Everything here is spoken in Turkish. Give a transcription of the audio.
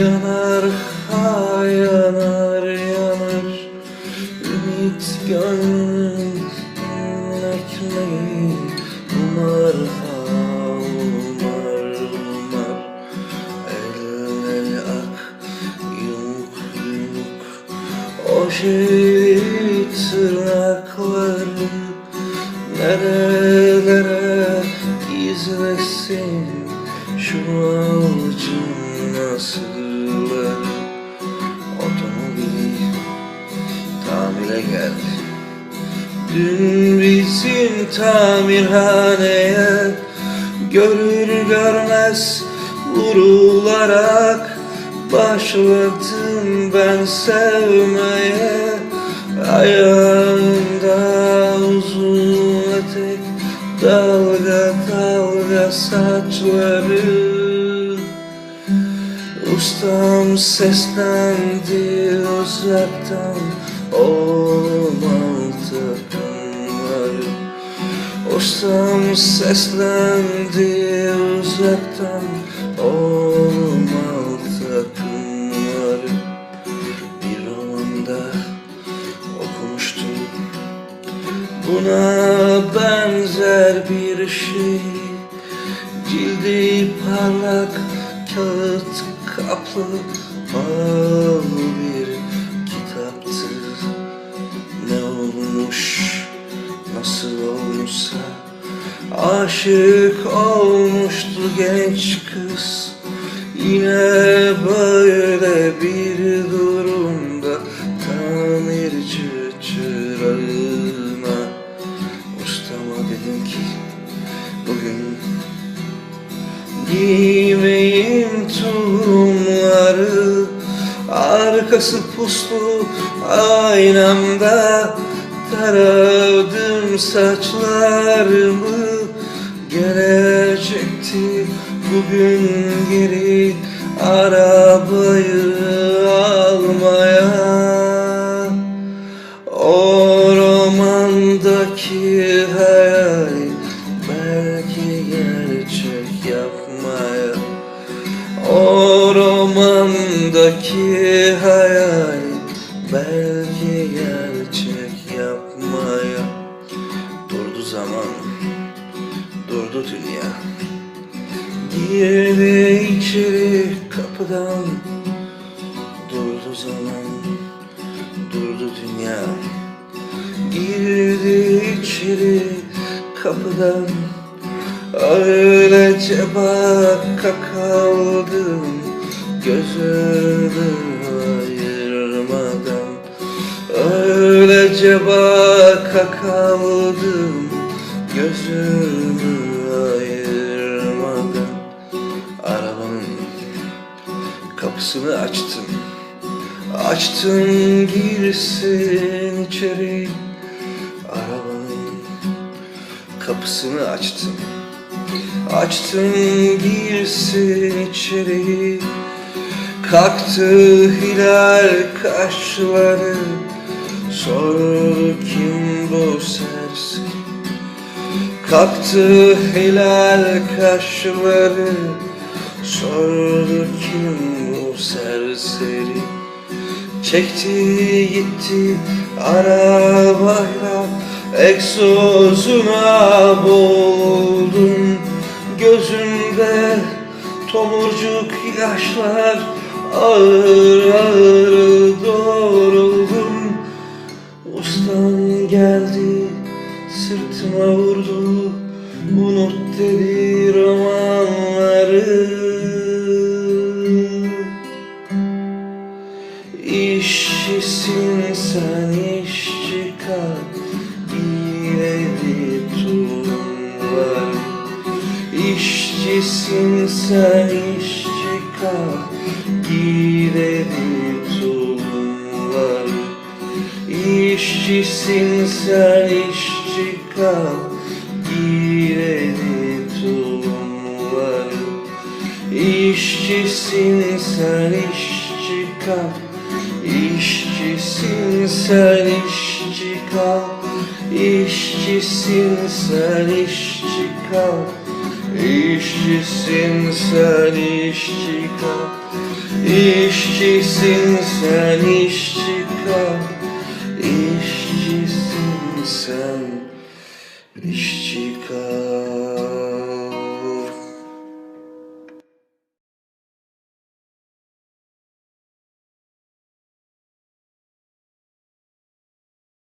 Yanar ha yanar yanar. Ümit gönlün ekmeği Umar ha umar umar. El el ak yumuk yumuk Oje tırnakları Nerelere gizlesin? Şu avucun nasırları tamire geldi. Dün bizim tamirhaneye Görür görmez vurularak Başladım ben sevmeye. Ayağında uzun etek Dalga dalga saçları. Ustam seslendi uzaktan Olmam takımları Ustam seslendi uzaktan. Olmam takımları Bir romanda okumuştum. Buna benzer bir şey. Cildi parlak kağıt kaplı. Al Aşık olmuştu genç kız. Yine böyle bir durumda Tamirci çırağına Ustama dedim ki Bugün Giymeyin tulumları. Arkası puslu aynamda Taradım saçlarımı Gelecekti. Bugün geri Arabayı almaya. O romandaki hayal Belki gerçek yapmaya. O romandaki hayal Durdu dünya Girdi içeri kapıdan. Durdu zaman Durdu dünya. Girdi içeri kapıdan. Öylece baka kaldım. Gözümü ayırmadan. Öylece baka kaldım. Gözümü kapısını açtım. Açtım girsin içeri. Arabanın kapısını açtım. Açtım girsin içeri. Kalktı hilal kaşları Sordu kim bu serseri? Kalktı hilal kaşları Sordu kim bu serseri. Çekti gitti arabayla Egzozuna boğuldum. Gözümde tomurcuk yaşlar Ağır ağır doğruldum. Ustam geldi sırtıma vurdu. Unut dedi romanları sen işçi kal İleri tulumlar İşçisin sen işçi kal İleri tulumlar İşçisin sen işçi kal İleri tulumlar İşçisin sen kal. İşçisin sen işçi kal İşçisin sen işçi kal. İşçisin sen işçi kal İşçisin sen işçi kal. İşçisin sen işçi kal